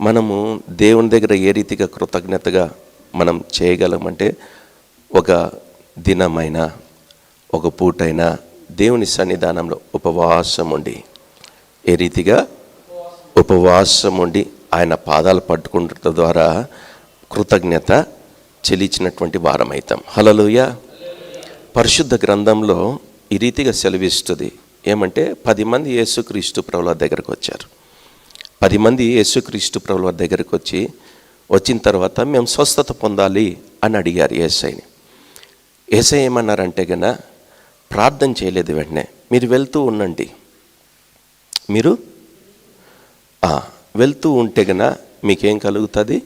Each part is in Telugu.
మనము దేవుని దగ్గర ఏ రీతిగా కృతజ్ఞతగా మనం చేయగలమంటే ఒక దినమైనా ఒక పూటైనా దేవుని సన్నిధానంలో ఉపవాసం ఉండి ఏ రీతిగా ఉపవాసం ఉండి ఆయన పాదాలు పట్టుకుంట ద్వారా కృతజ్ఞత చెల్లించినటువంటి వారం అవుతాం హలలుయ పరిశుద్ధ గ్రంథంలో ఈ రీతిగా సెలవిస్తుంది. ఏమంటే పది మంది యేసుక్రీస్తు ప్రభుల దగ్గరకు వచ్చారు. పది మంది యేసుక్రీస్తు ప్రభుల దగ్గరకు వచ్చి వచ్చిన తర్వాత మేము స్వస్థత పొందాలి అని అడిగారు ఏసైని ఏసై ఏమన్నారంటే గన ప్రార్థన చేయలేదు వెంటనే మీరు వెళ్తూ ఉండండి. మీరు? వెళ్తూ ఉంటే గన మీకేం కలుగుతుంది?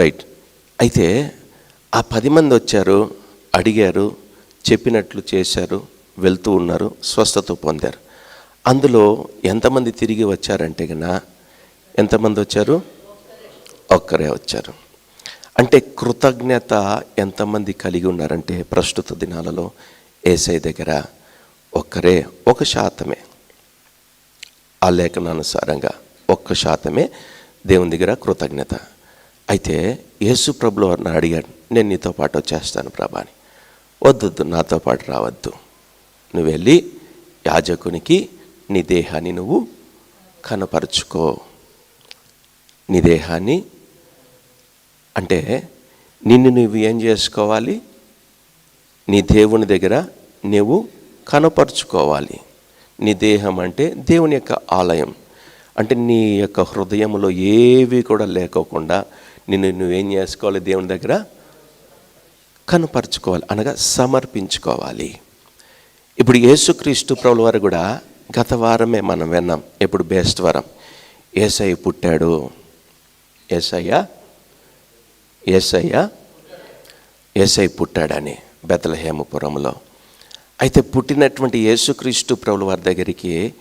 రైట్. అయితే ఆ పది మంది వచ్చారు అడిగారు చెప్పినట్లు చేశారు వెళ్తూ ఉన్నారు స్వస్థత పొందారు. అందులో ఎంతమంది తిరిగి వచ్చారంటే కన ఎంతమంది వచ్చారు? ఒక్కరే వచ్చారు. అంటే కృతజ్ఞత ఎంతమంది కలిగి ఉన్నారంటే ప్రస్తుత దినాలలో ఏసై దగ్గర ఒక్కరే ఒక శాతమే. ఆ లేఖనానుసారంగా ఒక్క శాతమే దేవుని దగ్గర కృతజ్ఞత. అయితే యేసు ప్రభులు వారిని అడిగాడు నేను నీతో పాటు వచ్చేస్తాను ప్రభాని. వద్దొద్దు నాతో పాటు రావద్దు. నువ్వు వెళ్ళి యాజకునికి నీ దేహాన్ని నువ్వు కనపరుచుకో. నీ దేహాన్ని అంటే నిన్ను నువ్వు ఏం చేసుకోవాలి? నీ దేవుని దగ్గర నువ్వు కనపరుచుకోవాలి. నీ దేహం అంటే దేవుని యొక్క ఆలయం. అంటే నీ యొక్క హృదయంలో ఏవి కూడా లేకోకుండా నిన్ను నువ్వేం చేసుకోవాలి? దేవుని దగ్గర కనపరుచుకోవాలి అనగా సమర్పించుకోవాలి. ఇప్పుడు యేసుక్రీస్తు ప్రభుల వారు కూడా గత వారమే మనం విన్నాం ఇప్పుడు బేస్ట్ వరం. ఏసై పుట్టాడు. ఏసయ్య? ఏసయ్య? ఏసై పుట్టాడని బెతలహేమపురంలో అయితే పుట్టినటువంటి యేసుక్రీస్తు ప్రభుల వారి దగ్గరికి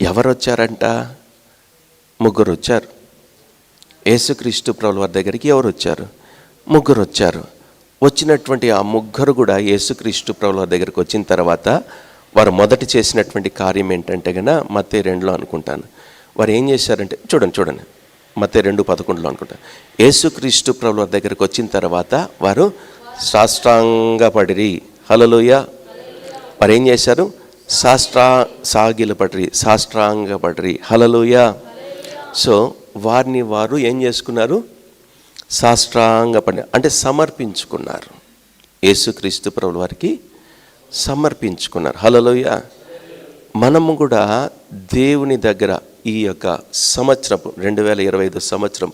ఎవరు వచ్చారంట ముగ్గురు వచ్చారు యేసుక్రీస్తు ప్రభుల వారి దగ్గరికి ఎవరు వచ్చారు ముగ్గురు వచ్చారు వచ్చినటువంటి ఆ ముగ్గురు కూడా యేసుక్రీస్తు ప్రభుల వారి దగ్గరికి వచ్చిన తర్వాత వారు మొదట చేసినటువంటి కార్యం ఏంటంటే గన మత్తే రెండులో అనుకుంటాను. వారు ఏం చేశారంటే చూడండి చూడండి. మత్తే రెండు పదకొండులో అనుకుంటాను. యేసుక్రీస్తు ప్రభుల దగ్గరకు వచ్చిన తర్వాత వారు సాష్టాంగపడిరి. హలలోయ వారు ఏం చేశారు? సాష్ట్రా శాస్త్రా సాగిలపడ్రి. సాష్టాంగపడ్రి. హలలోయ సో వారిని వారు ఏం చేసుకున్నారు? సాష్టాంగపడి అంటే సమర్పించుకున్నారు. యేసుక్రీస్తు ప్రభుల వారికి సమర్పించుకున్నారు. హలోయ మనము కూడా దేవుని దగ్గర ఈ యొక్క సంవత్సరపు రెండు వేల ఇరవై ఐదు సంవత్సరం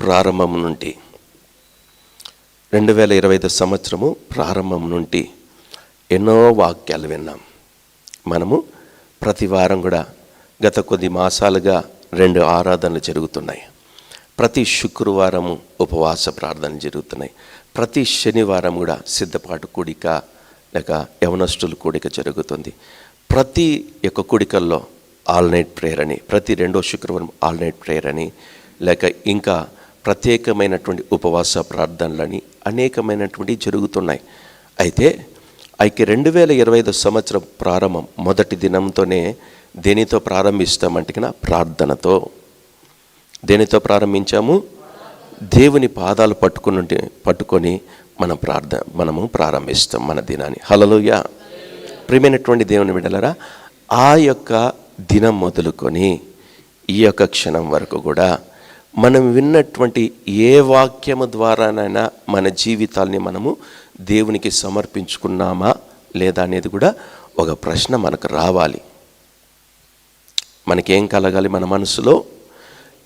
ప్రారంభం నుండి రెండు వేల ఇరవై ఐదు సంవత్సరము ప్రారంభం నుండి ఎన్నో వాక్యాలు విన్నాం. మనము ప్రతి వారం కూడా గత కొద్ది మాసాలుగా రెండు ఆరాధనలు జరుగుతున్నాయి. ప్రతి శుక్రవారము ఉపవాస ప్రార్థనలు జరుగుతున్నాయి. ప్రతి శనివారం కూడా సిద్ధపాటు కూడిక లేక యవనస్తుల కూడిక జరుగుతుంది. ప్రతి యొక్క కూడికల్లో ఆల్ నైట్ ప్రేయర్ అని ప్రతి రెండో శుక్రవారం ఆల్ నైట్ ప్రేయర్ అని లేక ఇంకా ప్రత్యేకమైనటువంటి ఉపవాస ప్రార్థనలని అనేకమైనటువంటి జరుగుతున్నాయి. అయితే అయితే రెండు వేల ఇరవై ఐదు సంవత్సరం ప్రారంభం మొదటి దినంతోనే దేనితో ప్రారంభిస్తామంటే కన్నా ప్రార్థనతో. దేనితో ప్రారంభించాము? దేవుని పాదాలు పట్టుకుని పట్టుకొని మనం ప్రార్థన మనము ప్రారంభిస్తాం మన దినాన్ని. హలలుయ ప్రియమైనటువంటి దేవుని విడలరా ఆ యొక్క దినం మొదలుకొని ఈ యొక్క క్షణం వరకు కూడా మనం విన్నటువంటి ఏ వాక్యము ద్వారానైనా మన జీవితాల్ని మనము దేవునికి సమర్పించుకున్నామా లేదా అనేది కూడా ఒక ప్రశ్న మనకు రావాలి. మనకేం కలగాలి మన మనసులో?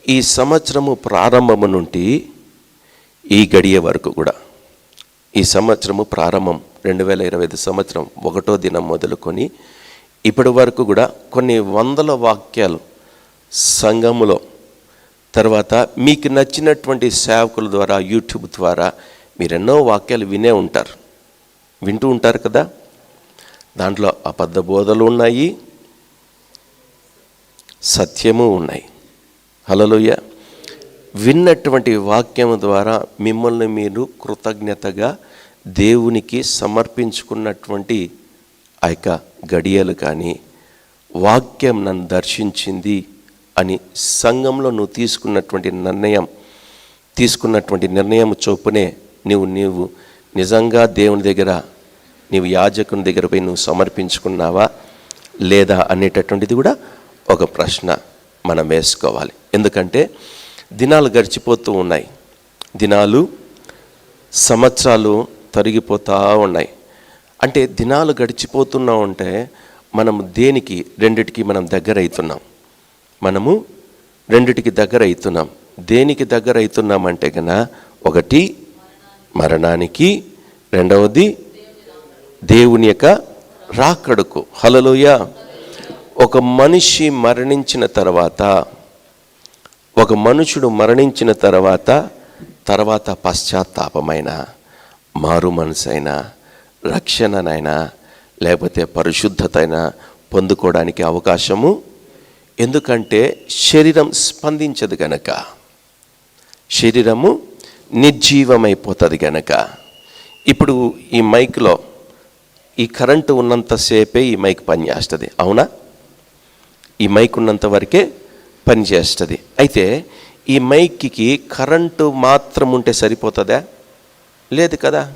ఈ సంవత్సరము ప్రారంభము నుండి ఈ గడియ వరకు కూడా. ఈ సంవత్సరము ప్రారంభం రెండు వేల ఇరవై ఐదు సంవత్సరం ఒకటో దినం మొదలుకొని ఇప్పటి వరకు కూడా కొన్ని వందల వాక్యాలు సంఘములో తర్వాత మీకు నచ్చినటువంటి సేవకుల ద్వారా యూట్యూబ్ ద్వారా మీరు ఎన్నో వాక్యాలు వినే ఉంటారు. వింటూ ఉంటారు కదా? దాంట్లో అబద్ధ బోధలు ఉన్నాయి సత్యము ఉన్నాయి. హలలోయ విన్నటువంటి వాక్యం ద్వారా మిమ్మల్ని మీరు కృతజ్ఞతగా దేవునికి సమర్పించుకున్నటువంటి ఆ యొక్క గడియలు కానీ వాక్యం నన్ను దర్శించింది అని సంఘంలో నువ్వు తీసుకున్నటువంటి నిర్ణయం తీసుకున్నటువంటి నిర్ణయం చొప్పునే నువ్వు నీవు నిజంగా దేవుని దగ్గర నీవు యాజకుని దగ్గర పోయి నువ్వు సమర్పించుకున్నావా లేదా అనేటటువంటిది కూడా ఒక ప్రశ్న మనం వేసుకోవాలి. ఎందుకంటే దినాలు గడిచిపోతూ ఉన్నాయి. దినాలు సంవత్సరాలు తరిగిపోతూ ఉన్నాయి. అంటే దినాలు గడిచిపోతున్నా ఉంటే మనం దేనికి రెండిటికి మనం దగ్గర అవుతున్నాం మనము రెండిటికి దగ్గర అవుతున్నాం దేనికి దగ్గర అవుతున్నాం అంటే కన్నా ఒకటి మరణానికి. రెండవది దేవుని యొక్క రాకడకు. హలలోయ ఒక మనిషి మరణించిన తర్వాత ఒక మనుషుడు మరణించిన తర్వాత తర్వాత పశ్చాత్తాపమైన మారు మనసైనా రక్షణనైనా లేకపోతే పరిశుద్ధతైనా పొందుకోవడానికి అవకాశము ఎందుకంటే శరీరం స్పందించదు గనక. శరీరము నిర్జీవమైపోతుంది గనక. ఇప్పుడు ఈ మైక్లో ఈ కరెంటు ఉన్నంతసేపే ఈ మైక్ పనిచేస్తుంది. అవునా? ఈ మైక్ ఉన్నంత వరకే పనిచేస్తుంది. అయితే ఈ మైక్కి కరెంటు మాత్రం ఉంటే సరిపోతుందా? లేదు కదా.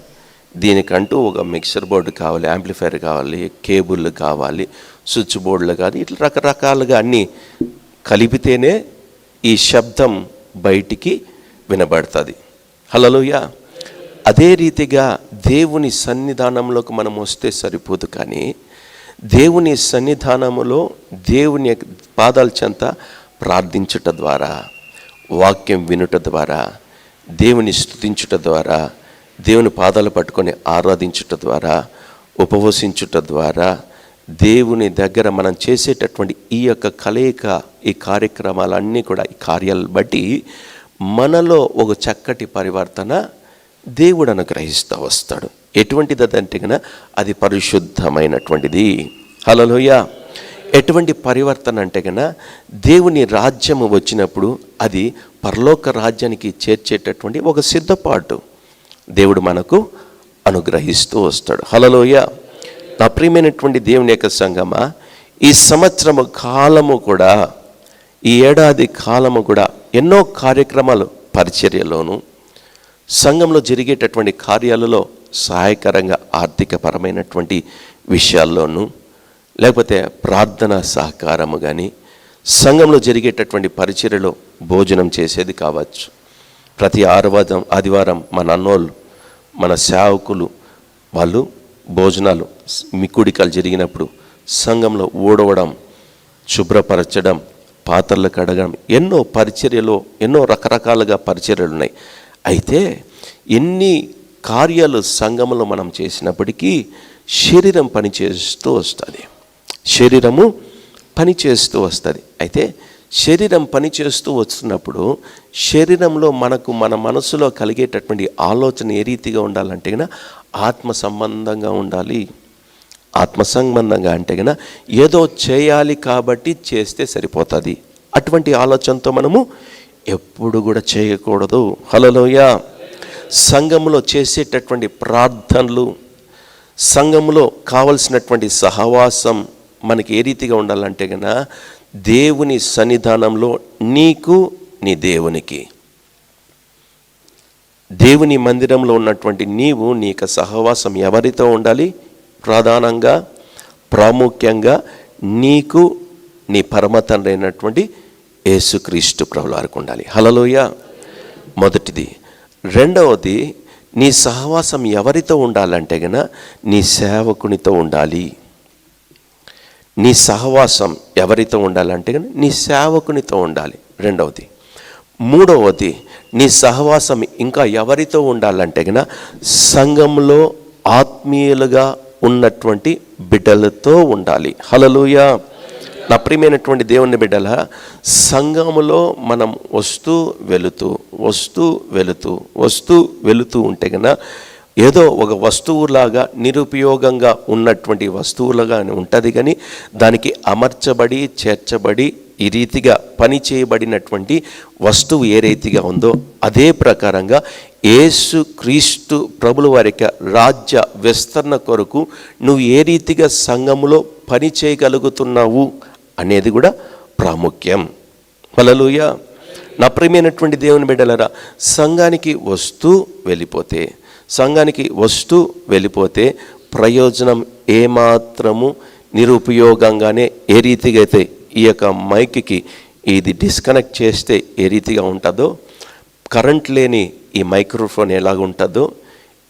దీనికంటూ ఒక మిక్సర్ బోర్డు కావాలి యాంప్లిఫైర్ కావాలి కేబుల్ కావాలి స్విచ్ బోర్డులు కావాలి ఇట్లా రకరకాలుగా అన్నీ కలిపితేనే ఈ శబ్దం బయటికి వినబడుతుంది. హలోయ అదే రీతిగా దేవుని సన్నిధానంలోకి మనం వస్తే సరిపోదు కానీ దేవుని సన్నిధానములో దేవుని పాదాల చెంత ప్రార్థించుట ద్వారా వాక్యం వినుట ద్వారా దేవుని స్థుతించుట ద్వారా దేవుని పాదాలు పట్టుకొని ఆరాధించుట ద్వారా ఉపవసించుట ద్వారా దేవుని దగ్గర మనం చేసేటటువంటి ఈ యొక్క కలయిక ఈ కార్యక్రమాలన్నీ కూడా ఈ కార్యాలను బట్టి మనలో ఒక చక్కటి పరివర్తన దేవుడు అనుగ్రహిస్తూ వస్తాడు. ఎటువంటిది అదంటే కనుక అది పరిశుద్ధమైనటువంటిది. హలోయ ఎటువంటి పరివర్తన అంటే కన్నా దేవుని రాజ్యము వచ్చినప్పుడు అది పరలోక రాజ్యానికి చేర్చేటటువంటి ఒక సిద్ధపాటు దేవుడు మనకు అనుగ్రహిస్తూ వస్తాడు. హలలోయ నా ప్రియమైనటువంటి దేవుని యొక్క సంగమా ఈ సంవత్సరము కాలము కూడా ఈ ఏడాది కాలము కూడా ఎన్నో కార్యక్రమాలు పరిచర్యలోను సంఘంలో జరిగేటటువంటి కార్యాలలో సహాయకరంగా ఆర్థికపరమైనటువంటి విషయాల్లోనూ లేకపోతే ప్రార్థన సహకారము కానీ సంఘంలో జరిగేటటువంటి పరిచర్యలో భోజనం చేసేది కావచ్చు. ప్రతి ఆరువాదం ఆదివారం మన అన్నోళ్ళు మన సేవకులు వాళ్ళు భోజనాలు మిక్కుడికాలు జరిగినప్పుడు సంఘంలో ఊడవడం శుభ్రపరచడం పాత్రలు కడగడం ఎన్నో పరిచర్యలు ఎన్నో రకరకాలుగా పరిచర్యలు ఉన్నాయి. అయితే ఎన్ని కార్యాలు సంఘంలో మనం చేసినప్పటికీ శరీరం పనిచేస్తూ వస్తుంది. శరీరము పనిచేస్తూ వస్తుంది. అయితే శరీరం పనిచేస్తూ వస్తున్నప్పుడు శరీరంలో మనకు మన మనసులో కలిగేటటువంటి ఆలోచన ఏ రీతిగా ఉండాలంటే కనుక ఆత్మ సంబంధంగా ఉండాలి. ఆత్మ సంబంధంగా అంటే కనుక ఏదో చేయాలి కాబట్టి చేస్తే సరిపోతుంది. అటువంటి ఆలోచనతో మనము ఎప్పుడు కూడా చేయకూడదు. హలోయ సంఘంలో చేసేటటువంటి ప్రార్థనలు సంఘంలో కావలసినటువంటి సహవాసం మనకి ఏ రీతిగా ఉండాలంటే కనుక దేవుని సన్నిధానంలో నీకు నీ దేవునికి. దేవుని మందిరంలో ఉన్నటువంటి నీవు నీ యొక్క సహవాసం ఎవరితో ఉండాలి? ప్రధానంగా ప్రాముఖ్యంగా నీకు నీ పరమ తండ్రి అయినటువంటి యేసుక్రీస్తు ప్రభులారికి ఉండాలి. హలలోయ మొదటిది. రెండవది నీ సహవాసం ఎవరితో ఉండాలంటే గన నీ సేవకునితో ఉండాలి. నీ సహవాసం ఎవరితో ఉండాలంటే కానీ నీ సేవకునితో ఉండాలి. రెండవది. మూడవది నీ సహవాసం ఇంకా ఎవరితో ఉండాలంటే కనుక సంఘంలో ఆత్మీయులుగా ఉన్నటువంటి బిడ్డలతో ఉండాలి. హలలుయ నా ప్రియమైనటువంటి దేవుని బిడ్డల సంఘములో మనం వస్తూ వెళుతూ వస్తూ వెళుతూ వస్తూ వెళుతూ ఉంటే కనుక ఏదో ఒక వస్తువులాగా నిరుపయోగంగా ఉన్నటువంటి వస్తువులుగా ఉంటుంది కానీ దానికి అమర్చబడి చేర్చబడి ఈ రీతిగా పని చేయబడినటువంటి వస్తువు ఏ రీతిగా ఉందో అదే ప్రకారంగా ఏసు క్రీస్తు ప్రభుల వారి యొక్క రాజ్య విస్తరణ కొరకు నువ్వు ఏ రీతిగా సంఘములో పని చేయగలుగుతున్నావు అనేది కూడా ప్రాముఖ్యం. హల్లెలూయ. నా ప్రియమైనటువంటి దేవుని బిడ్డలరా సంఘానికి వస్తూ వెళ్ళిపోతే సంఘానికి వస్తూ వెళ్ళిపోతే ప్రయోజనం ఏమాత్రము నిరుపయోగంగానే ఏ రీతిగా అయితే ఈ యొక్క మైక్కి ఇది డిస్కనెక్ట్ చేస్తే ఏ రీతిగా ఉంటుందో కరెంట్ లేని ఈ మైక్రోఫోన్ ఎలాగ ఉంటుందో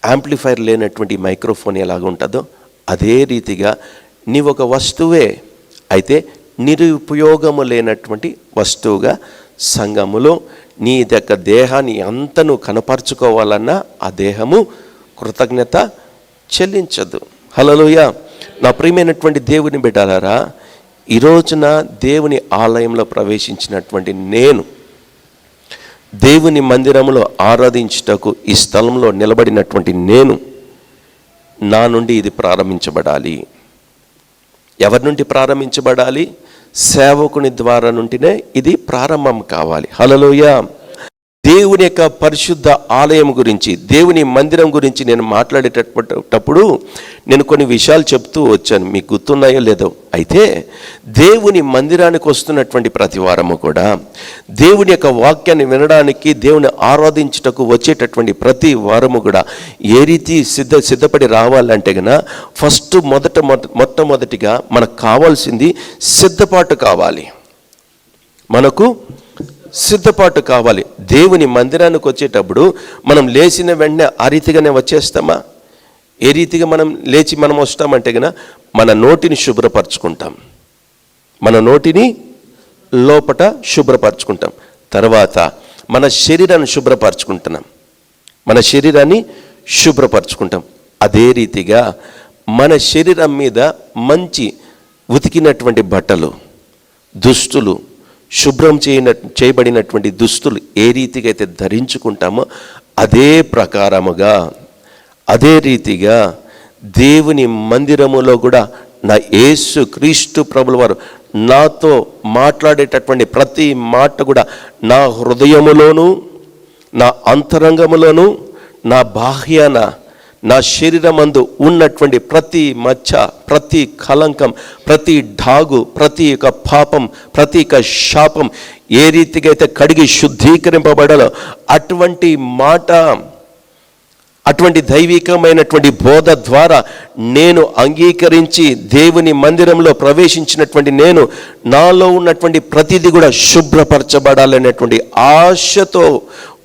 యాంప్లిఫైర్ లేనటువంటి మైక్రోఫోన్ ఎలాగ ఉంటుందో అదే రీతిగా నీవు ఒక వస్తువే అయితే నిరుపయోగము లేనటువంటి వస్తువుగా సంఘములో నీ యొక్క దేహాన్ని ఎంతను కనపరుచుకోవాలన్నా ఆ దేహము కృతజ్ఞత చెల్లించదు. హలోయ నా ప్రియమైనటువంటి దేవుని బిడ్డాలారా ఈ రోజున దేవుని ఆలయంలో ప్రవేశించినటువంటి నేను దేవుని మందిరంలో ఆరాధించుటకు ఈ స్థలంలో నిలబడినటువంటి నేను నా నుండి ఇది ప్రారంభించబడాలి. ఎవరి నుండి ప్రారంభించబడాలి? సేవకుని ద్వారా నుండినే ఇది ప్రారంభం కావాలి. హలలోయ దేవుని యొక్క పరిశుద్ధ ఆలయం గురించి దేవుని మందిరం గురించి నేను మాట్లాడేటప్పుడు నేను కొన్ని విషయాలు చెప్తూ వచ్చాను. మీకు గుర్తున్నాయో లేదో? అయితే దేవుని మందిరానికి వస్తున్నటువంటి ప్రతి వారము కూడా దేవుని యొక్క వాక్యాన్ని వినడానికి దేవుని ఆరాధించుటకు వచ్చేటటువంటి ప్రతి వారము కూడా ఏ రీతి సిద్ధ సిద్ధపడి రావాలంటే కనుక ఫస్ట్ మొదట మొట్టమొదటిగా మనకు కావాల్సింది సిద్ధపాటు కావాలి. మనకు సిద్ధపాటు కావాలి. దేవుని మందిరానికి వచ్చేటప్పుడు మనం లేచిన వెంటనే ఆ రీతిగానే వచ్చేస్తామా? ఏ రీతిగా మనం లేచి మనం వస్తామంటే గన మన నోటిని శుభ్రపరచుకుంటాం. మన నోటిని లోపట శుభ్రపరచుకుంటాం. తర్వాత మన శరీరాన్ని శుభ్రపరచుకుంటున్నాం. మన శరీరాన్ని శుభ్రపరచుకుంటాం. అదే రీతిగా మన శరీరం మీద మంచి ఉతికినటువంటి బట్టలు దుస్తులు శుభ్రం చేయన చేయబడినటువంటి దుస్తులు ఏ రీతిగా అయితే ధరించుకుంటామో అదే ప్రకారముగా అదే రీతిగా దేవుని మందిరములో కూడా నా యేసు క్రీస్తు ప్రభుల వారు నాతో మాట్లాడేటటువంటి ప్రతి మాట కూడా నా హృదయములోను నా అంతరంగములోను నా బాహ్యాన నా శరీరమందు ఉన్నటువంటి ప్రతి మచ్చ ప్రతి కలంకం ప్రతి ఢాగు ప్రతి యొక్క పాపం ప్రతి యొక్క శాపం ఏ రీతిగా అయితే కడిగి శుద్ధీకరింపబడాలో అటువంటి మాట అటువంటి దైవికమైనటువంటి బోధ ద్వారా నేను అంగీకరించి దేవుని మందిరంలో ప్రవేశించినటువంటి నేను నాలో ఉన్నటువంటి ప్రతిదీ కూడా శుభ్రపరచబడాలనేటువంటి ఆశతో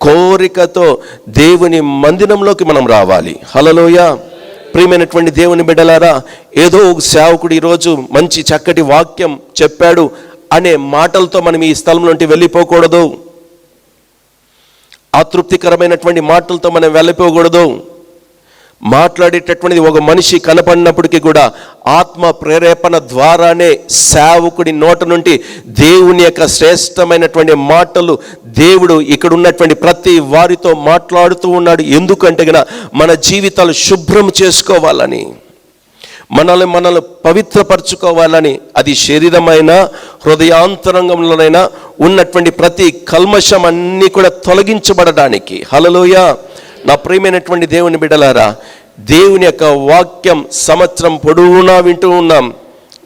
కోరికతో దేవుని మందిరంలోకి మనం రావాలి. హలలోయ ప్రియమైనటువంటి దేవుని బిడ్డలారా ఏదో ఒక సేవకుడు ఈరోజు మంచి చక్కటి వాక్యం చెప్పాడు అనే మాటలతో మనం ఈ స్థలం నుండి వెళ్ళిపోకూడదు. అతృప్తికరమైనటువంటి మాటలతో మనం వెళ్ళిపోకూడదు. మాట్లాడేటటువంటిది ఒక మనిషి కనపడినప్పటికీ కూడా ఆత్మ ప్రేరేపణ ద్వారానే సేవకుడి నోట నుండి దేవుని యొక్క శ్రేష్టమైనటువంటి మాటలు దేవుడు ఇక్కడ ఉన్నటువంటి ప్రతి వారితో మాట్లాడుతూ ఉన్నాడు. ఎందుకంటే గన మన జీవితాలు శుభ్రం చేసుకోవాలని. మనల్ని మనల్ని పవిత్రపరచుకోవాలని అది శరీరమైన హృదయాంతరంగంలోనైనా ఉన్నటువంటి ప్రతి కల్మషం అన్నీ కూడా తొలగించబడడానికి. హలలోయ నా ప్రియమైనటువంటి దేవుని బిడలారా దేవుని యొక్క వాక్యం సంవత్సరం పొడవునా వింటూ ఉన్నాం.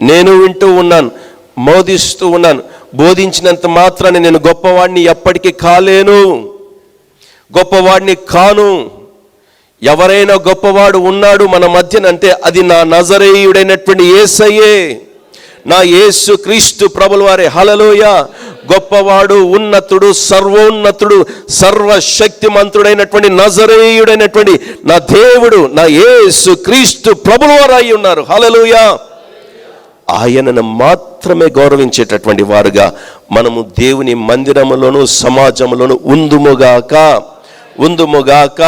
నేను వింటూ ఉన్నాను మోదిస్తూ ఉన్నాను. బోధించినంత మాత్రాన్ని నేను గొప్పవాడిని ఎప్పటికీ కాలేను. గొప్పవాడిని కాను. ఎవరైనా గొప్పవాడు ఉన్నాడు మన మధ్యనంటే అది నా నజరేయుడైనటువంటి ఏసయ్యే. నా యేసు క్రీస్తు ప్రభుల వారి. హలలోయ గొప్పవాడు ఉన్నతుడు సర్వోన్నతుడు సర్వశక్తిమంతుడైనటువంటి నజరేయుడైనటువంటి నా దేవుడు నా యేసు క్రీస్తు ప్రభుల వారు అయి ఉన్నారు. హలలోయ ఆయనను మాత్రమే గౌరవించేటటువంటి వారుగా మనము దేవుని మందిరములోను సమాజంలోను ఉందుముగాక ఉందుముగాక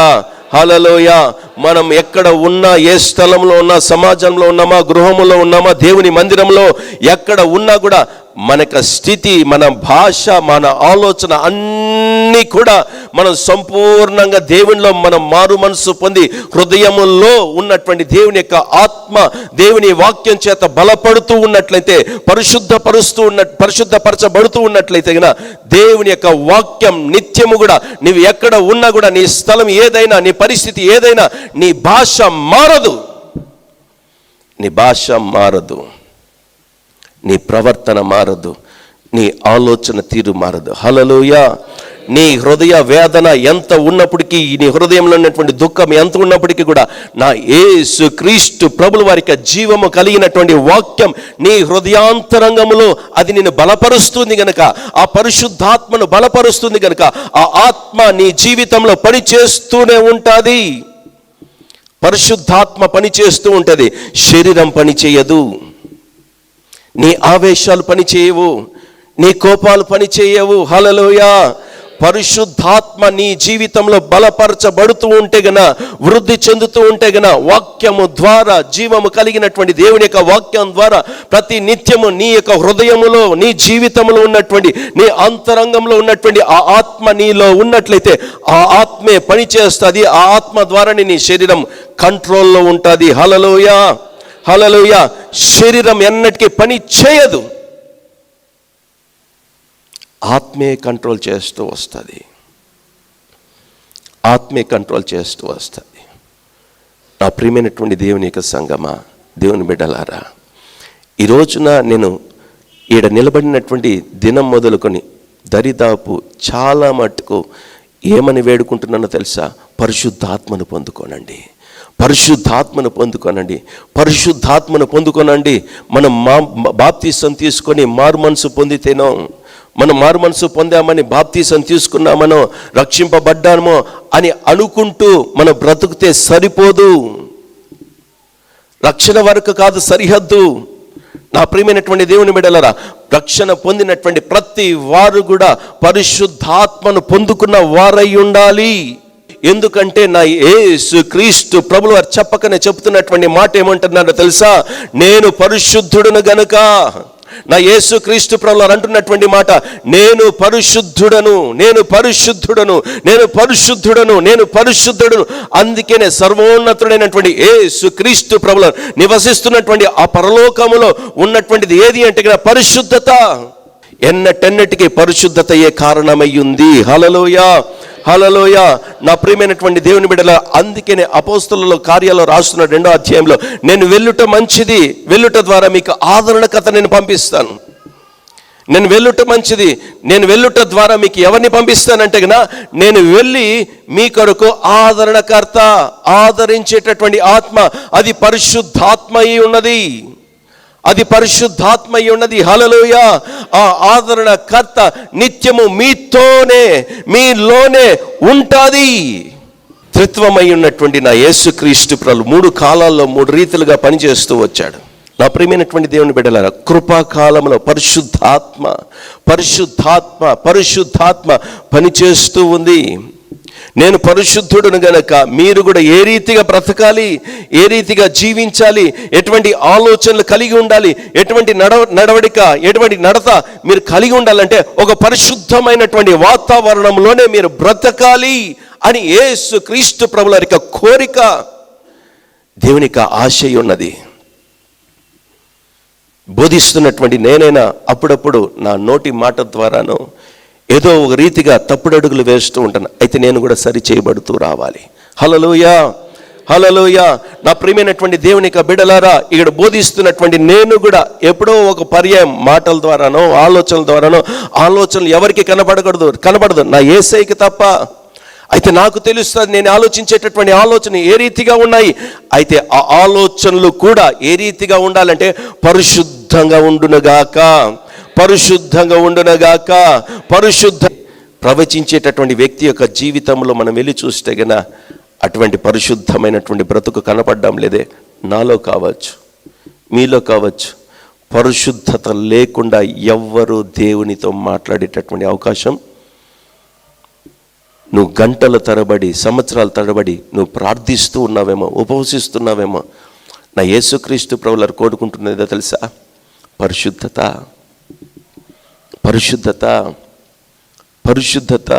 హలలోయ మనం ఎక్కడ ఉన్నా ఏ స్థలంలో ఉన్నా సమాజంలో ఉన్నామా గృహములో ఉన్నామా దేవుని మందిరంలో ఎక్కడ ఉన్నా కూడా మన యొక్క స్థితి మన భాష మన ఆలోచన అన్ని కూడా మనం సంపూర్ణంగా దేవునిలో మనం మారు మనసు పొంది హృదయములో ఉన్నటువంటి దేవుని యొక్క ఆత్మ దేవుని వాక్యం చేత బలపడుతూ ఉన్నట్లయితే పరిశుద్ధపరుస్తూ ఉన్న పరిశుద్ధపరచబడుతూ ఉన్నట్లయితే గన దేవుని యొక్క వాక్యం నిత్యము కూడా నీవు ఎక్కడ ఉన్నా కూడా నీ స్థలం ఏదైనా నీ పరిస్థితి ఏదైనా నీ భాష మారదు. నీ భాష మారదు. నీ ప్రవర్తన మారదు. నీ ఆలోచన తీరు మారదు. హలలోయ నీ హృదయ వేదన ఎంత ఉన్నప్పటికీ నీ హృదయంలో ఉన్నటువంటి దుఃఖం ఎంత ఉన్నప్పటికీ కూడా నా యేసు క్రీస్తు ప్రభుల వారికి జీవము కలిగినటువంటి వాక్యం నీ హృదయాంతరంగములో అది నిన్ను బలపరుస్తుంది గనక ఆ పరిశుద్ధాత్మను బలపరుస్తుంది గనక ఆ ఆత్మ నీ జీవితంలో పని చేస్తూనే ఉంటుంది. పరిశుద్ధాత్మ పనిచేస్తూ ఉంటుంది శరీరం పని చేయదు నీ ఆవేశాలు పని చేయవు నీ కోపాలు పని చేయవు పరిశుద్ధాత్మ నీ జీవితంలో బలపరచబడుతూ ఉంటే గన వృద్ధి చెందుతూ ఉంటే గన వాక్యము ద్వారా జీవము కలిగినటువంటి దేవుని యొక్క వాక్యం ద్వారా ప్రతి నిత్యము నీ యొక్క హృదయములో నీ జీవితంలో ఉన్నటువంటి నీ అంతరంగంలో ఉన్నటువంటి ఆ ఆత్మ నీలో ఉన్నట్లయితే ఆ ఆత్మే పనిచేస్తుంది ఆ ఆత్మ ద్వారానే నీ శరీరం కంట్రోల్లో ఉంటుంది. హలలోయ హలలోయ శరీరం ఎన్నటికీ పని చేయదు. ఆత్మే కంట్రోల్ చేస్తూ వస్తుంది. ఆత్మే కంట్రోల్ చేస్తూ వస్తుంది. నా ప్రియమైనటువంటి దేవుని యొక్క సంగమా దేవుని బిడ్డలారా ఈ రోజున నేను ఈడ నిలబడినటువంటి దినం మొదలుకొని దరిదాపు చాలా మట్టుకు ఏమని వేడుకుంటున్నానో తెలుసా? పరిశుద్ధాత్మను పొందుకోనండి. పరిశుద్ధాత్మను పొందుకోనండి. పరిశుద్ధాత్మను పొందుకోనండి. మనం మా బాప్తీసం తీసుకొని మారు మనసు పొందితేనో మనం మారు మనసు పొందామని బాప్తీసం తీసుకున్నామనో రక్షింపబడ్డామో అని అనుకుంటూ మనం బ్రతుకుతే సరిపోదు. రక్షణ వరకు కాదు సరిహద్దు. నా ప్రియమైనటువంటి దేవుని బిడ్డలరా రక్షణ పొందినటువంటి ప్రతి వారు కూడా పరిశుద్ధాత్మను పొందుకున్న వారై ఉండాలి. ఎందుకంటే నా ఏసు క్రీస్తు ప్రభులు వారు చెప్పకనే చెప్తున్నటువంటి మాట ఏమంటున్నారో తెలుసా? నేను పరిశుద్ధుడును గనుక. నా యేసుక్రీస్తు ప్రభులు అంటున్నటువంటి మాట నేను పరిశుద్ధుడను నేను పరిశుద్ధుడను నేను పరిశుద్ధుడను నేను పరిశుద్ధుడను. అందుకనే సర్వోన్నతుడైనటువంటి యేసుక్రీస్తు ప్రభులు నివసిస్తున్నటువంటి ఆ పరలోకములో ఉన్నటువంటిది ఏది అంటే కదా పరిశుద్ధత. ఎన్నటెన్నటికీ పరిశుద్ధతయే కారణమయ్యింది. హలలోయ హలలోయ నా ప్రియమైనటువంటి దేవుని బిడ్డల అందుకనే అపోస్తులలో కార్యాలు రాస్తున్న రెండో అధ్యాయంలో. నేను వెళ్ళుట మంచిది వెళ్ళుట ద్వారా మీకు ఆదరణ కథ నేను పంపిస్తాను. నేను వెళ్ళుట మంచిది నేను వెళ్ళుట ద్వారా మీకు ఎవరిని పంపిస్తానంటే కదా నేను వెళ్ళి మీ కొరకు ఆదరణకర్త ఆదరించేటటువంటి ఆత్మ అది పరిశుద్ధాత్మ అయి ఉన్నది. అది పరిశుద్ధాత్మ ఉన్నది హలలోయ ఆ ఆదరణ కర్త నిత్యము మీతోనే మీలోనే ఉంటుంది. త్రిత్వమై ఉన్నటువంటి నా యేసుక్రీస్తు ప్రభు మూడు కాలాల్లో మూడు రీతిలుగా పనిచేస్తూ వచ్చాడు. నా ప్రియమైనటువంటి దేవుని బిడ్డలారా కృపాకాలంలో పరిశుద్ధాత్మ పరిశుద్ధాత్మ పరిశుద్ధాత్మ పనిచేస్తూ ఉంది. నేను పరిశుద్ధుడును గనక మీరు కూడా ఏ రీతిగా బ్రతకాలి ఏ రీతిగా జీవించాలి ఎటువంటి ఆలోచనలు కలిగి ఉండాలి ఎటువంటి నడవ నడవడిక ఎటువంటి నడత మీరు కలిగి ఉండాలంటే ఒక పరిశుద్ధమైనటువంటి వాతావరణంలోనే మీరు బ్రతకాలి అని ఏసు క్రీస్తు ప్రభుల యొక్క కోరిక దేవునికి ఆశయ ఉన్నది. బోధిస్తున్నటువంటి నేనైనా అప్పుడప్పుడు నా నోటి మాట ద్వారాను ఏదో ఒక రీతిగా తప్పుడు అడుగులు వేస్తూ ఉంటాను. అయితే నేను కూడా సరి చేయబడుతూ రావాలి. హలలోయా హలలోయ నా ప్రియమైనటువంటి దేవుని యొక్క బిడలారా ఇక్కడ బోధిస్తున్నటువంటి నేను కూడా ఎప్పుడో ఒక పర్యాయం మాటల ద్వారానో ఆలోచనల ద్వారానో ఆలోచనలు ఎవరికి కనబడకూడదు కనబడదు. నా ఏసైకి తప్ప. అయితే నాకు తెలుస్తుంది నేను ఆలోచించేటటువంటి ఆలోచన ఏ రీతిగా ఉన్నాయి? అయితే ఆ ఆలోచనలు కూడా ఏ రీతిగా ఉండాలంటే పరిశుద్ధంగా ఉండునుగాక. పరిశుద్ధంగా ఉండునగాక పరిశుద్ధ ప్రవచించేటటువంటి వ్యక్తి యొక్క జీవితంలో మనం వెళ్ళి చూస్తే గన అటువంటి పరిశుద్ధమైనటువంటి బ్రతుకు కనపడడం లేదే. నాలో కావచ్చు మీలో కావచ్చు. పరిశుద్ధత లేకుండా ఎవ్వరూ దేవునితో మాట్లాడేటటువంటి అవకాశం నువ్వు గంటల తరబడి సంవత్సరాల తరబడి నువ్వు ప్రార్థిస్తూ ఉన్నావేమో ఉపవసిస్తున్నావేమో. నా యేసుక్రీస్తు ప్రభులరు కోరుకుంటున్నదో తెలుసా? పరిశుద్ధత. పరిశుద్ధత పరిశుద్ధత